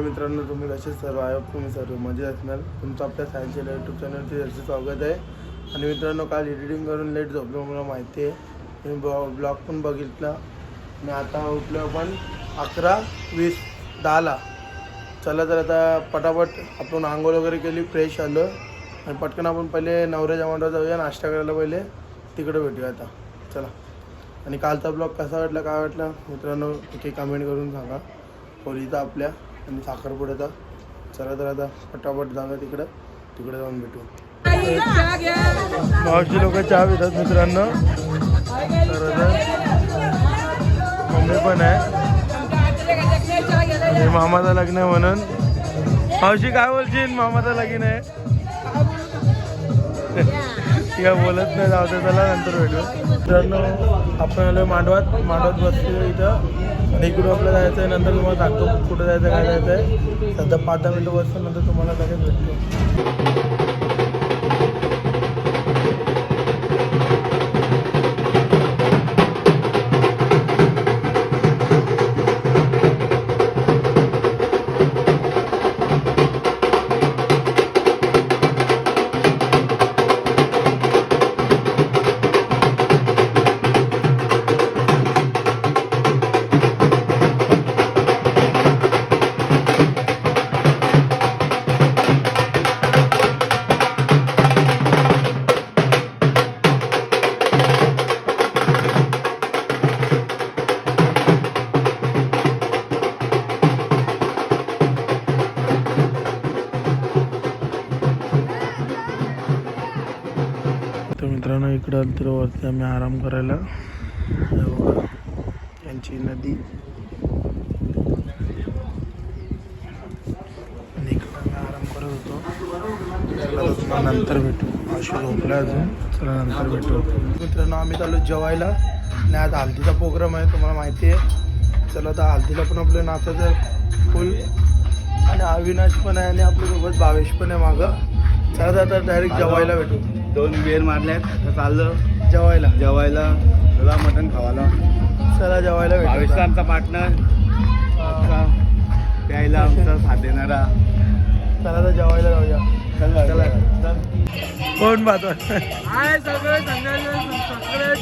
हाय मित्रांनो तुम्ही कसे सर्व आहे तुम्ही सर्व मजेत असणार. तुमचं आपल्या सायन्सच्या यूट्यूब चॅनलचे याचं स्वागत आहे. आणि मित्रांनो काल एडिटिंग करून लेट झोपलो मला माहिती आहे. मी ब्लॉ ब्लॉग पण बघितला. आणि आता उठलो पण अकरा वीस दहाला. चला तर आता पटापट आपण आंघोळ वगैरे केली फ्रेश आलो. आणि पटकन आपण पहिले नवऱ्याच्या मांडवर जाऊया नाश्ता करायला पहिले. तिकडे भेटूया आता. चला. आणि कालचा ब्लॉग कसा वाटला काय वाटला? मित्रांनो एक कमेंट करून सांगा. खोलीचा आपल्या. आणि साखरपुड्याचा चला तर आता पटापट जाऊया तिकडं. तिकडे जाऊन भेटू. मावशी लोक चहा पितात मित्रांनो. तर मम्मी पण आहे. मामाचं लग्न आहे म्हणून. मावशी काय बोलशील? मामाचं लग्न आहे. ती काय बोलत नाही जाऊ दे त्याला नंतर भेटू मित्रांनो आपण आलो मांडवात. मांडवात बसतो इथं. आणि इकडून आपल्याला जायचं आहे नंतर तुम्हाला दाखवतो कुठं जायचं काय जायचं आहे सध्या पाच दहा मिनटं बसतो नंतर तुम्हाला लगेच भेटतो. इकडं आम्ही आराम करायला यांची नदी. आराम करत होतो. नंतर भेटू. अशी झोपला अजून. चला नंतर भेटू. मित्रांनो आम्ही चाललो जेवायला. आणि आज हल्दीचा प्रोग्राम आहे तुम्हाला माहिती आहे. चला तर हल्दीला पण आपलं नाचाचं फुल. आणि अविनाश पण आहे आणि आपल्यासोबत भावेश पण आहे मागं. चला तर आता डायरेक्ट जेवायला भेटू. दोन बेर मारल्यात. आता चाललं. जेवायला? जेवायला तुला मटण खावाला चला जेवायला भावेशचा आमचा पार्टनर आमचा. प्यायला आमचा साथ देणारा. चला तर जेवायला जाऊया. चला चला. चल. कोण पाहतो हाय सगळे सबस्क्राईब.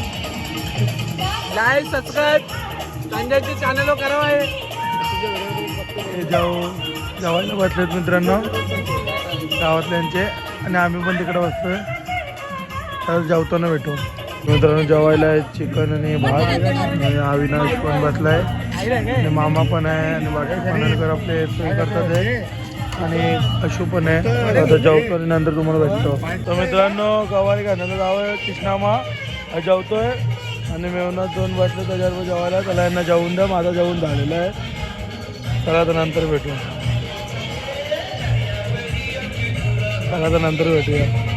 Like subscribe. संजयचे चॅनल करा आहे हे जाऊ. जेवायला बसलेत मित्रांनो. गावातल्यांचे. आणि आम्ही पण तिकडे बसतोय तर जेवताना भेटू. मित्रांनो जेवायला आहे चिकन आणि भात. आणि अविनाश पण बसलाय. आणि मामा पण आहे. आणि बाकी पनळकर आपले सोय करतात आहे आणि अशू पण आहे. आता जेवतो आणि नंतर तुम्हाला भेटतो. तर मित्रांनो गवारी घालण्याचं गाव आहे कृष्णामा हा जेवतोय. आणि मेहनत दोन बसले त्याच्यावर जेवायला. त्याला यांना जेवून द्या. माझा जेवून झालेला आहे. चला तर नंतर भेटू. चला तर नंतर भेटूया.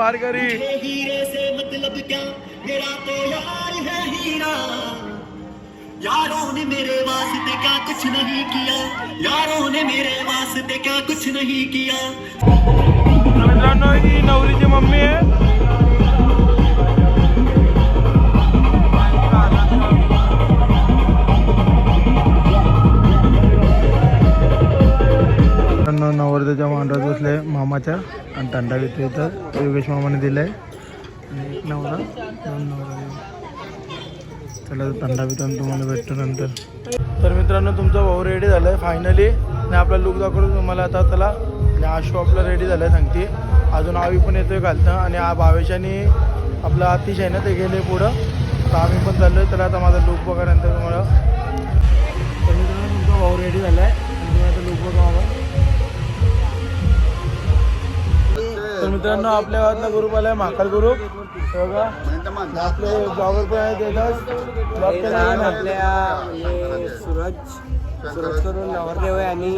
वारकरी हीरे से मतलब क्या? मेरा तो यार है हीरा। यारों ने मेरे वास्ते क्या कुछ नहीं किया? यारों ने मेरे वास्ते क्या कुछ नहीं किया? मित्रांनो ही नवरीची मम्मी आहे. मित्रांनो नवरदेच्या मांडवात मामाच्या आणि तांडा घेतो तर योगेश मामाने दिलाय. आणि एक नवरा दोन नवरा चला थंडा पितो तुम्हाला भेटतो नंतर. तर मित्रांनो तुमचा भाऊ रेडी झाला आहे फायनली आणि आपला लुक दाखवतो तुम्हाला आता. त्याला आणि आशू आपला रेडी झाला आहे सांगते. अजून आवी पण येतोय घालतं. आणि हा भावेशाने आपला अतिशय ना ते गेले पुढं. तर आम्ही पण चाललोय. तर आता माझा लुक बघा नंतर तुम्हाला. मित्रांनो आपल्या गावातला ग्रुप आलाय महाकाल ग्रुप हे बघा आपले ब्लॉगर पण आहेत आपल्या सूरज. सूरज करून नवरदेव आहे आणि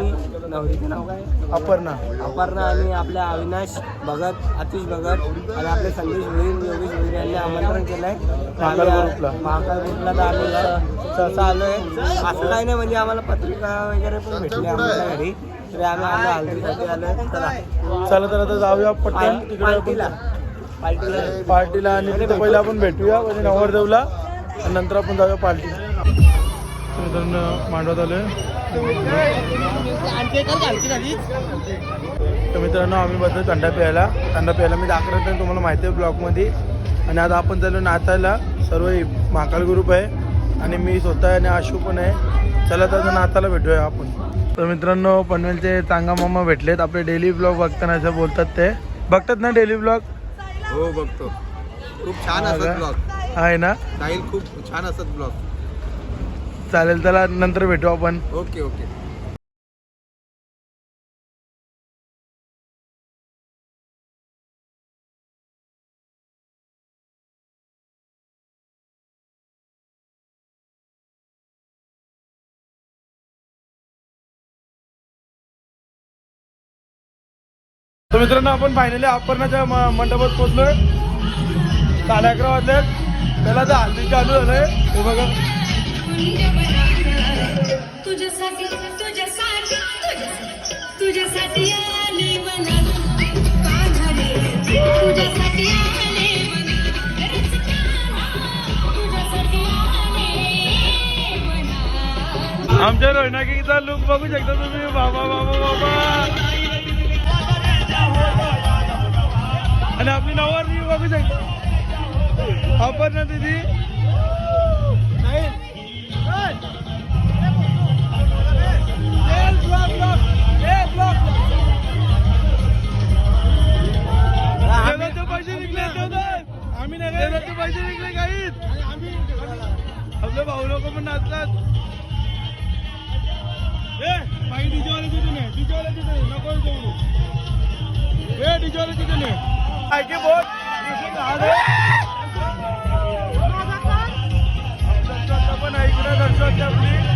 नवरीचं नाव काय? अपर्णा. अपर्णा आणि आपल्या अविनाश भगत आतिश भगत आणि आपले संदेश भोईर योगेश भोईर यांनी आमंत्रण आम्ही- ग्रुपला. महाकाल ग्रुपला तर आम्ही सहसा आलोय. असं काही नाही म्हणजे आम्हाला पत्रिका वगैरे पण भेटली आमच्या घरी. तरी आम्ही आलो हल्दीसाठी आलोय चला. चला तर आता जाऊया पटकन तिकडे पार्टीला पार्टीला पार्टीला आणि पहिला आपण भेटूया म्हणजे नवरदेवला. आणि नंतर आपण जाऊया पार्टीला मित्रांनो मांडवत आलोय. तर मित्रांनो आम्ही बसलो थंडा प्यायला. थंडा प्यायला मी दाखवत नाही तुम्हाला माहिती आहे ब्लॉगमध्ये. आणि आता आपण चाललो नाचायला सर्व महाकाल ग्रुप आहे. आणि मी स्वतः आणि आशू पण आहे. चला तर नाताला भेटूया आपण. तर मित्रांनो पनवेलचे चांगा मामा भेटलेत. आपले डेली ब्लॉग बघताना असं बोलतात ते. बघतात ना डेली ब्लॉग हो बघतो. खूप छान असत? ब्लॉग आहे ना? खूप छान असत ब्लॉग चालेल चला नंतर भेटू आपण. Okay okay. तर मित्रांनो आपण फायनली अपर्णाच्या मंडपात पोहोचलोय. साडे अकरा वाजल्यात त्याला तर हल्दी चालू झालंय. हे बघा. तुझ्यासाठी तुझ्यासाठी तुझ्यासाठी आले मना. का झाले तुझ्यासाठी आले आमच्या रोहिणागिरीचा लुक बघू शकता तुम्ही. बाबा बाबा बाबा. आणि आपली नवर बघू शकता. ना दिदी. देवदाचे पैसे निघले काहीच आपले भाऊ लोक पण नाचतात. बाई डीजेवाले तिथे नाही. डीजेवाले तिथे नाही. नको म्हणू ए डीजेवाले तिथे नाही. ऐके बोल? पण ऐकलं दर्शक आपली.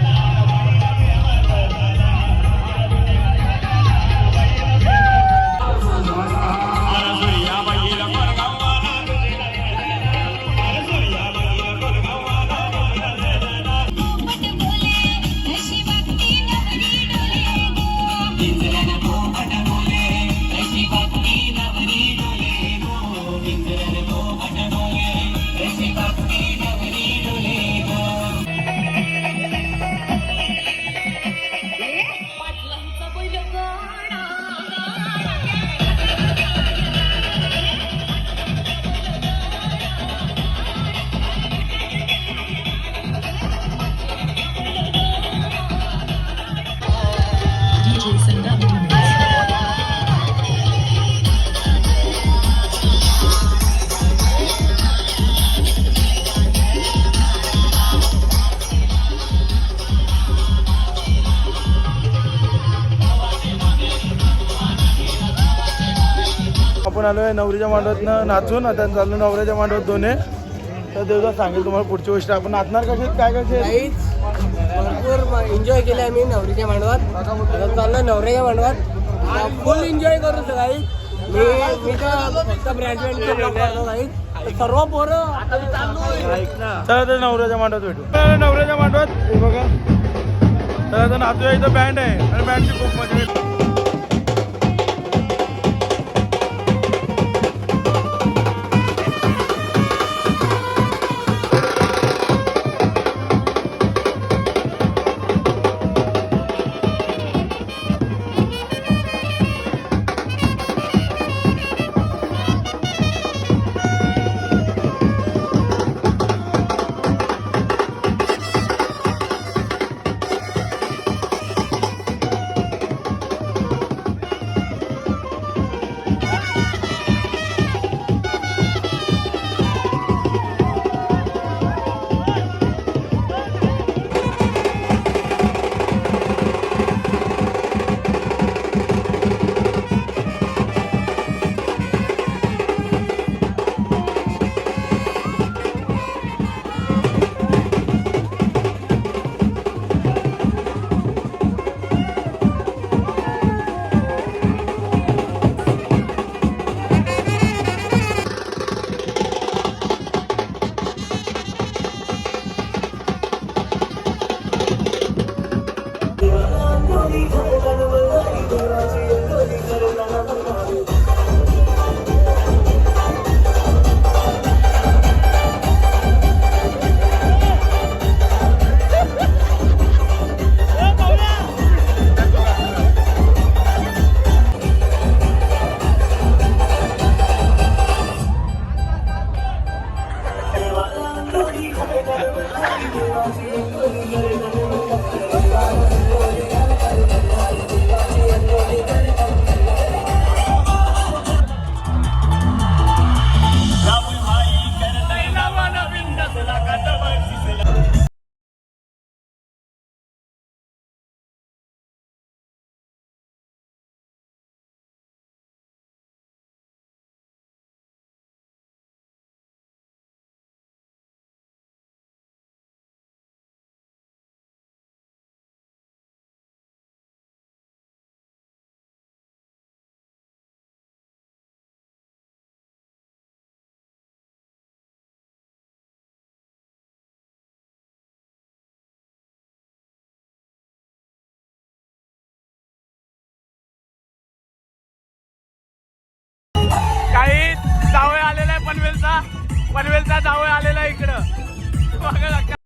आपण आलोय नवरीच्या मांडवातनं नाचून आता चाललो नवऱ्याच्या मांडवात दोन्ही. तर देवदा सांगेल तुम्हाला पुढची गोष्ट. आपण नाचणार कसे काय कसे भरपूर एन्जॉय केले आम्ही नवरीच्या मांडवात. चाललो नवऱ्याच्या मांडवात. फुल एन्जॉय करू काही मी मी तर फक्त सर्व पोरं. चला तर नवऱ्याच्या मांडवात भेटू. नवऱ्याच्या मांडवात. बघा. तर आता नाचूया इथं बँड आहे. आणि बँडची खूप मजा येते पनवेलचा जावळ आलेला इकडं. बघा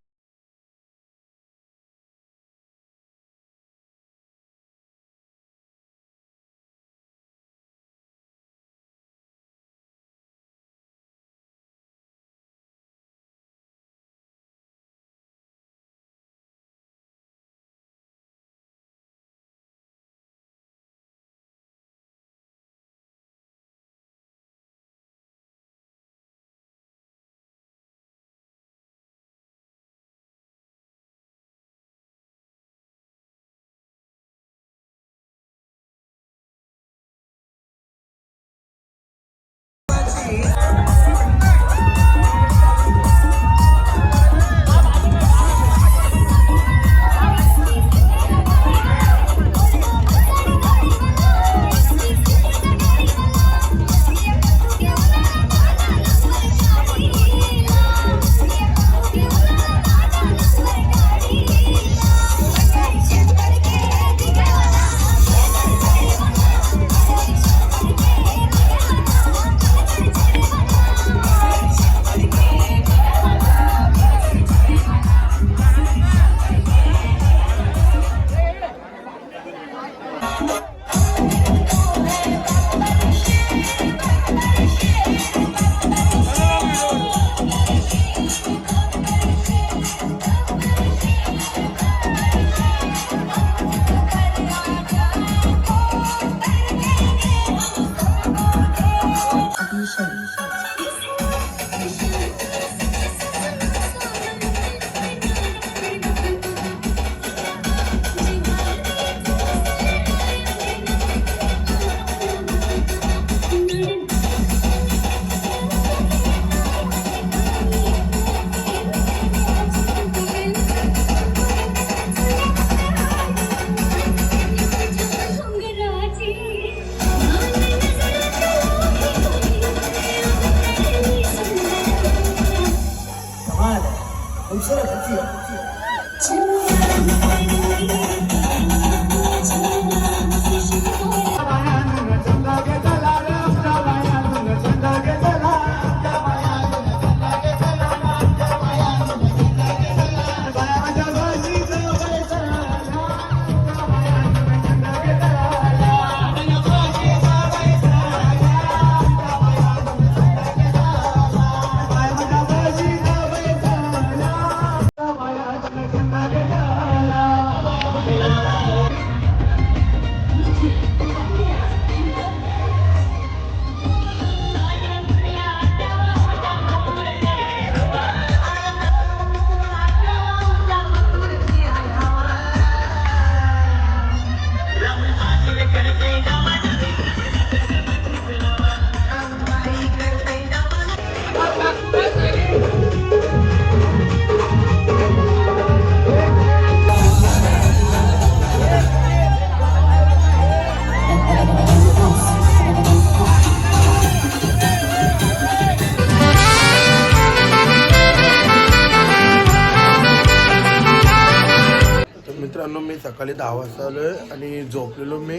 सकाळी दहा वाजता आलो आहे आणि झोपलेलो मी.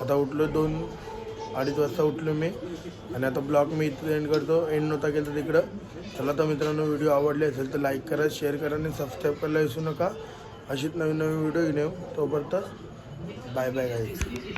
आता उठलो दोन अडीच वाजता उठलो मी. आणि आता ब्लॉग मी इथं एंड करतो. एंड नव्हता केलं तर तिकडं. चला तर मित्रांनो व्हिडिओ आवडले असेल तर लाईक करा शेअर करा आणि सबस्क्राईब करायला विसरू नका. अशीच नवीन नवीन व्हिडिओ घेऊन येऊ. तोपर्यंत बाय बाय गाईज